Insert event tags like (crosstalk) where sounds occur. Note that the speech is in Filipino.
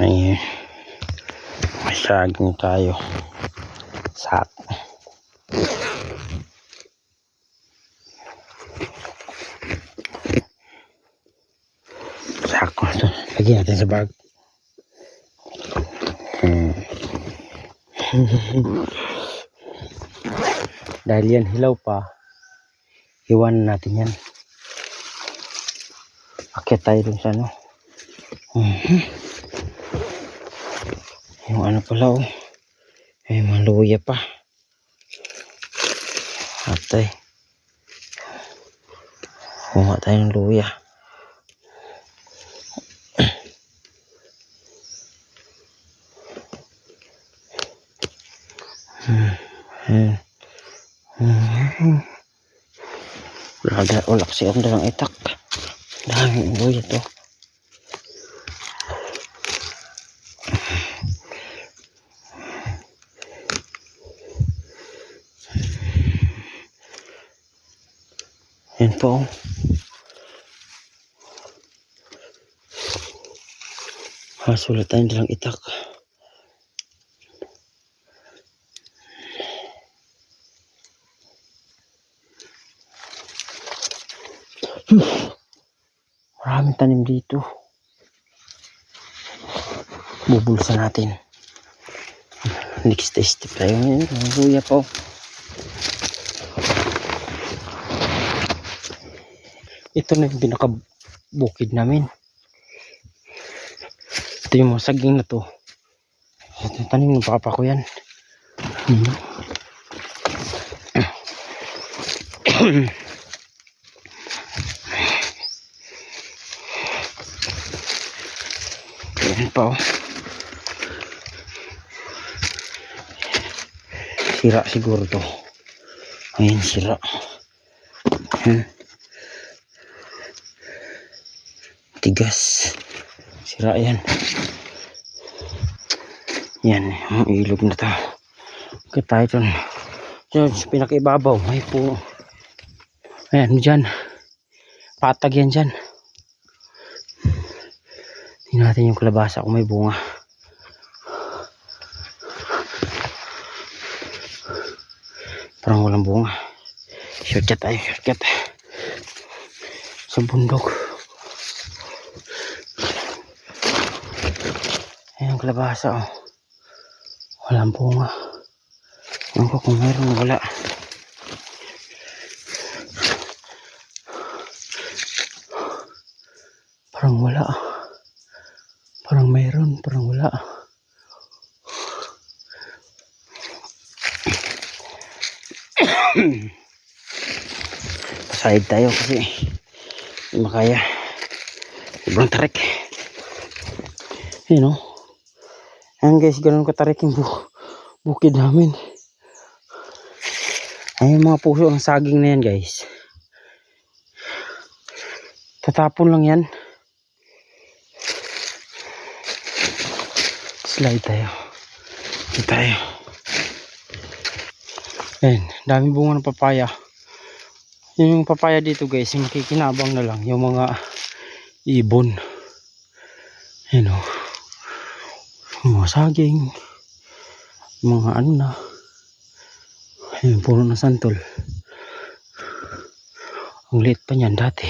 Ay, may saging tayo. Sak. Sako ito. Lagyan natin sa bag. Hmm. Dahil yan hilaw pa, iwan natin yan. Akit tayo dun sa ano. Mhm. Yung ano pala oh. May maluya pa. Atay. Kuha tayo ng luya. Wala, wala kasi ang dalang itak. Daming luya to. Yan po. Hasulat tayo dalang itak. Maraming tanim dito. Bubulsa natin. Next step tayo ngayon. Ang po. Ito na yung pinakabukid namin. Ito yung mga saging na to. Ito yung tanim ng papa ko yan. Hmm. (clears throat) Ayan pa oh. Sira siguro to. Ayan sira. Hmm. Tigas. Sira yan. Yan, ang ilog na to. Kaya tayo dun. Pinakaibabaw. May po. Ayan, dyan. Patag yan dyan. Tingnan natin yung kalabasa kung may bunga. Parang walang bunga. Shortcut tayo, shortcut. Sa bundok. Ayan yung oh. Walang bunga. Ewan ko kung meron wala. Parang wala. Parang mayroon, parang wala. Pasahid tayo kasi hindi makaya. Sobrang tarik. Yun o. Ayan guys, ganun katarik yung bu bukid namin. Ayan mga puso ang saging na yan guys. Tatapon lang yan. Slide tayo. Dito tayo. Ayan, dami bunga ng papaya. Yung papaya dito guys, yung makikinabang na lang. Yung mga ibon. Ayan o. Yung mga saging. Mga ano na. Ayun puro na santol. Ang liit pa niyan dati.